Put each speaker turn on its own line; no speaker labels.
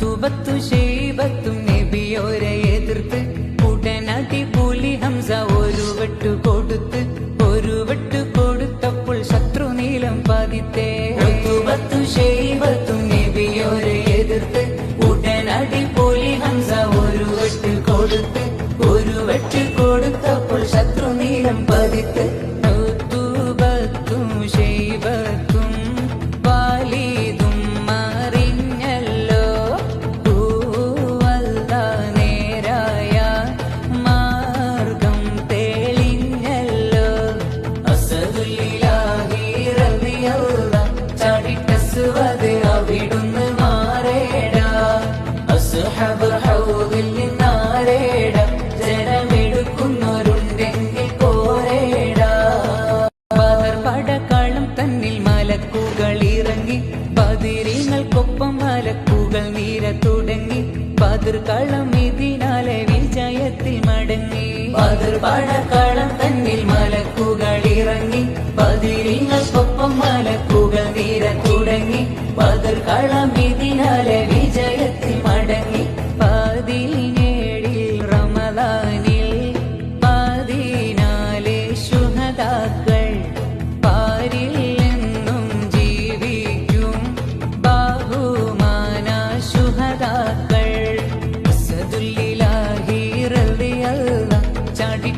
ഉത്തുബത്തു ഷെയ്ബത്തും നബിയോരെ എതിർത്ത് ഉടനടി പുലി ഹംസ ഒരു വെട്ടു കൊടുത്ത് ഒരു വെട്ടു കൊടുത്തപ്പോൾ ശത്രു നീലം പതിത്തേ ഹൗദിൽ നിന്നാരേടാ ജനമെടുക്കുന്നവരുണ്ടെങ്കിൽ പോരേടാ. ബദർ തന്നിൽ മലക്കുകൾ ഇറങ്ങി. ബദിരിങ്ങൾക്കൊപ്പം മലക്കുകൾ നീര തുടങ്ങി. ബദർ കളം ഇതിനാലെ വിജയത്തിൽ മടങ്ങി. ബദർ പടക്കാളം തന്നിൽ മലക്കുകൾ ഇറങ്ങി. ബദിരിങ്ങൾക്കൊപ്പം മലക്കുകൾ നീര തുടങ്ങി. ബദർ കളം ഇതിനാലെ റളിയല്ലാഹ് ചാടി